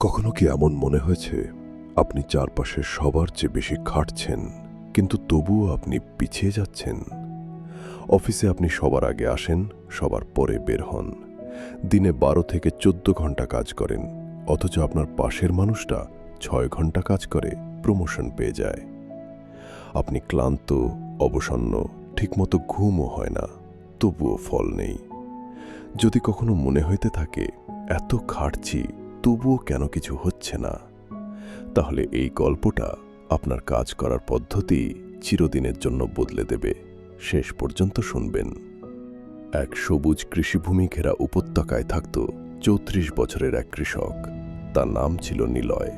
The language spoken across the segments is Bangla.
কখনো কি এমন মনে হয়েছে, আপনি চারপাশে সবার চেয়ে বেশি খাটছেন, কিন্তু তবুও আপনি পিছিয়ে যাচ্ছেন? অফিসে আপনি সবার আগে আসেন, সবার পরে বের হন। দিনে বারো থেকে চোদ্দ ঘণ্টা কাজ করেন, অথচ আপনার পাশের মানুষটা ছয় ঘণ্টা কাজ করে, প্রমোশন পেয়ে যায়। আপনি ক্লান্ত, অবসন্ন, ঠিকমতো ঘুমও হয় না, তবুও ফল নেই। যদি কখনো মনে হইতে থাকে, এত খাটছি তবুও কেন কিছু হচ্ছে না? তাহলে এই গল্পটা আপনার কাজ করার পদ্ধতি চিরদিনের জন্য বদলে দেবে। শেষ পর্যন্ত শুনবেন। এক সবুজ কৃষিভূমি ঘেরা উপত্যকায় থাকত চৌত্রিশ বছরের এক কৃষক। তার নাম ছিল নিলয়।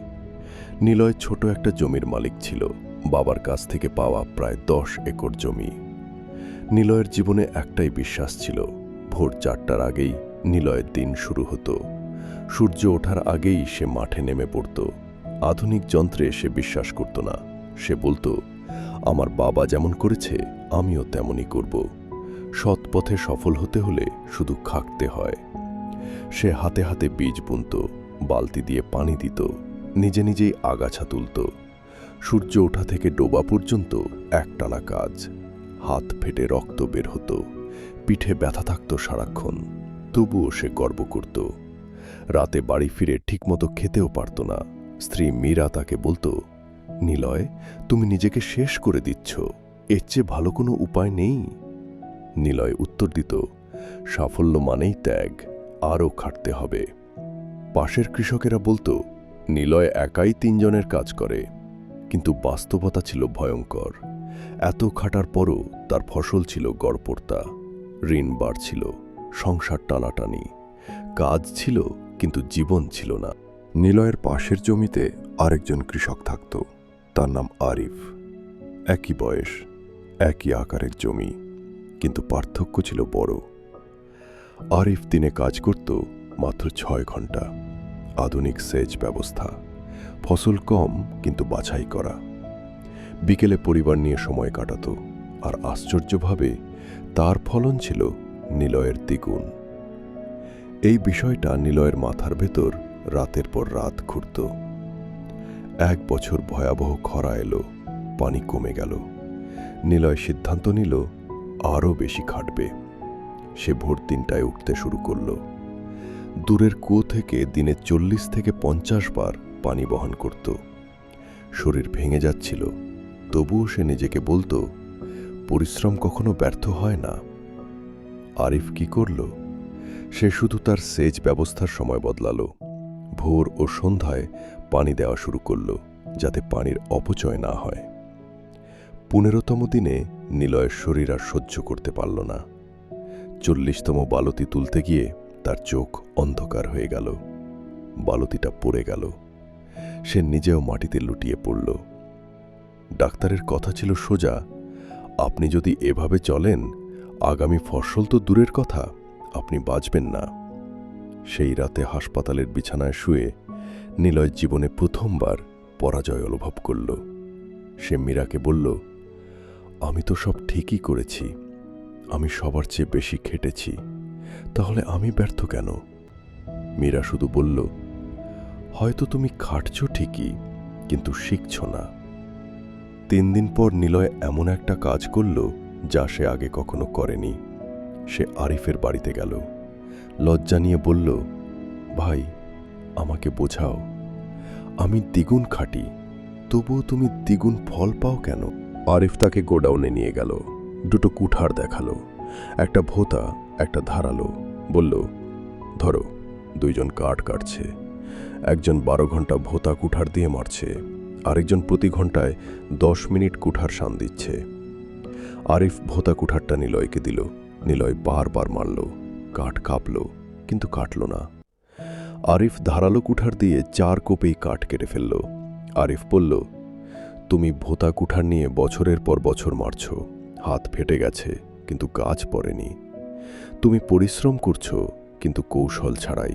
নিলয় ছোট একটা জমির মালিক ছিল। বাবার কাছ থেকে পাওয়া প্রায় দশ একর জমি। নিলয়ের জীবনে একটাই বিশ্বাস ছিল। ভোর চারটার আগেই নিলয়ের দিন শুরু হতো। সূর্য ওঠার আগেই সে মাঠে নেমে পড়ত। আধুনিক যন্ত্রে সে বিশ্বাস করত না। সে বলতো, আমার বাবা যেমন করেছে, আমিও তেমনই করব। সৎ পথে সফল হতে হলে শুধু খাকতে হয়। সে হাতে হাতে বীজ বুনত, বালতি দিয়ে পানি দিত, নিজে নিজেই আগাছা তুলত। সূর্য ওঠা থেকে ডোবা পর্যন্ত একটানা কাজ, হাত ফেটে রক্ত বের হতো, পিঠে ব্যথা থাকত সারাক্ষণ, তবুও সে গর্ব করত। রাতে বাড়ি ফিরে ঠিকমতো খেতেও পারত না। স্ত্রী মীরা তাকে বলতো, নিলয়, তুমি নিজেকে শেষ করে দিচ্ছ। এর চেয়ে ভালো কোনো উপায় নেই? নিলয় উত্তর দিত, সাফল্য মানেই ত্যাগ, আরও খাটতে হবে। পাশের কৃষকেরা বলতো, নিলয় একাই তিনজনের কাজ করে, কিন্তু বাস্তবতা ছিল ভয়ঙ্কর। এত খাটার পরও তার ফসল ছিল গড়পড়তা। ঋণ বাড়ছিল, সংসার টানাটানি। কাজ ছিল কিন্তু জীবন ছিল না। নিলয়ের পাশের জমিতে আরেকজন কৃষক থাকত, তার নাম আরিফ। একই বয়স, একই আকারের জমি, কিন্তু পার্থক্য ছিল বড়। আরিফ দিনে কাজ করত মাত্র ছয় ঘণ্টা। আধুনিক সেচ ব্যবস্থা, ফসল কম কিন্তু বাছাই করা। বিকেলে পরিবার নিয়ে সময় কাটাত, আর আশ্চর্যভাবে তার ফলন ছিল নিলয়ের দ্বিগুণ। এই বিষয়টা নিলয়ের মাথার ভেতর রাতের পর রাত ঘুরত। এক বছর ভয়াবহ খরা এলো, পানি কমে গেল। নিলয় সিদ্ধান্ত নিল আরও বেশি খাটবে। সে ভোর তিনটায় উঠতে শুরু করল। দূরের কুয়ো থেকে দিনে চল্লিশ থেকে পঞ্চাশ বার পানি বহন করত। শরীর ভেঙে যাচ্ছিল, তবুও সে নিজেকে বলতো, পরিশ্রম কখনো ব্যর্থ হয় না। আরিফ কি করল? সে শুধু তার সেচ ব্যবস্থার সময় বদলালো। ভোর ও সন্ধ্যায় পানি দেওয়া শুরু করল, যাতে পানির অপচয় না হয়। পনেরোতম দিনে নিলয়ের শরীর আর সহ্য করতে পারল না। চল্লিশতম বালতি তুলতে গিয়ে তার চোখ অন্ধকার হয়ে গেল। বালতিটা পড়ে গেল। সে নিজেও মাটিতে লুটিয়ে পড়ল। ডাক্তারের কথা ছিল সোজা, আপনি যদি এভাবে চলেন, আগামী ফসল তো দূরের কথা। আপনি বাঁচবেন না। সেই রাতে হাসপাতালের বিছানায় শুয়ে নিলয় জীবনে প্রথমবার পরাজয় অনুভব করল। সে মীরাকে বলল, আমি তো সব ঠিকই করেছি। আমি সবার চেয়ে বেশি খেটেছি। তাহলে আমি ব্যর্থ কেন? মীরা শুধু বলল, হয়তো তুমি খাটছ ঠিকই, কিন্তু শিখছ না। তিন দিন পর নিলয় এমন একটা কাজ করল যা সে আগে কখনো করেনি। সে আরিফের বাড়িতে গেল। লজ্জা নিয়ে বলল, ভাই, আমাকে বোঝাও। আমি দ্বিগুণ খাটি, তবুও তুমি দ্বিগুণ ফল পাও কেন? আরিফ তাকে গোডাউনে নিয়ে গেল। দুটো কুঠার দেখাল, একটা ভোতা, একটা ধারালো। বলল, ধরো, দুইজন কাঠ কাটছে। একজন বারো ঘণ্টা ভোতা কুঠার দিয়ে মারছে, আরেকজন প্রতি ঘন্টায় দশ মিনিট কুঠার শান দিচ্ছে। আরিফ ভোতা কুঠারটা নিলয়কে দিল। নিলয় বারবার মারল, কাঠ কাঁপল, কিন্তু কাটল না। আরিফ ধারালো কুঠার দিয়ে চার কোপেই কাঠ কেটে ফেলল। আরিফ বলল, তুমি ভোতা কুঠার নিয়ে বছরের পর বছর মারছ। হাত ফেটে গেছে, কিন্তু গাছ পড়েনি। তুমি পরিশ্রম করছ, কিন্তু কৌশল ছাড়াই।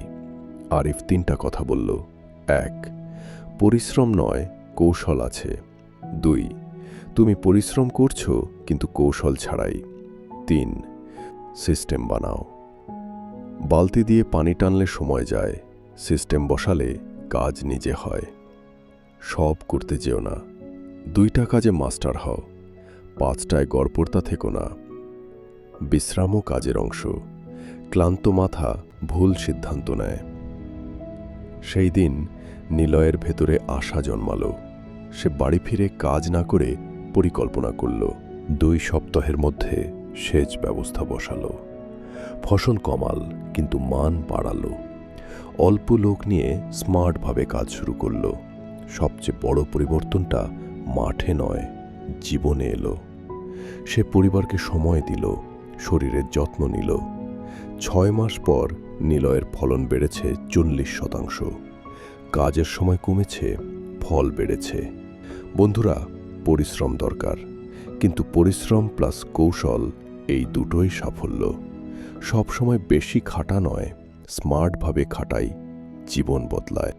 আরিফ তিনটা কথা বলল। এক, পরিশ্রম নয়, কৌশল আছে। দুই, তুমি পরিশ্রম করছ, কিন্তু কৌশল ছাড়াই। তিন সিস্টেম বানাও। বালতি দিয়ে পানি টানলে সময় যায়, সিস্টেম বসালে কাজ নিজে হয়। সব করতে যেও না। দুইটা কাজে মাস্টার হও। পাঁচটায় গড়পড়তা থেকো না। বিশ্রামও কাজের অংশ। ক্লান্ত মাথা ভুল সিদ্ধান্ত নেয়। সেই দিন নিলয়ের ভেতরে আশা জন্মালো। সে বাড়ি ফিরে কাজ না করে পরিকল্পনা করল। দুই সপ্তাহের মধ্যে সেচ ব্যবস্থা বসালো। ফসল কমাল, কিন্তু মান বাড়ালো। অল্প লোক নিয়ে স্মার্টভাবে কাজ শুরু করল। সবচেয়ে বড় পরিবর্তনটা মাঠে নয়, জীবনে এলো। সে পরিবারকে সময় দিল, শরীরের যত্ন নিল। ছয় মাস পর নিলয়ের ফলন বেড়েছে চল্লিশ শতাংশ। কাজের সময় কমেছে, ফল বেড়েছে। বন্ধুরা, পরিশ্রম দরকার। কিন্তু পরিশ্রম প্লাস কৌশল এই দুটোই সাফল্য। সবসময় বেশি খাটা নয় স্মার্টভাবে খাটাই জীবন বদলায়।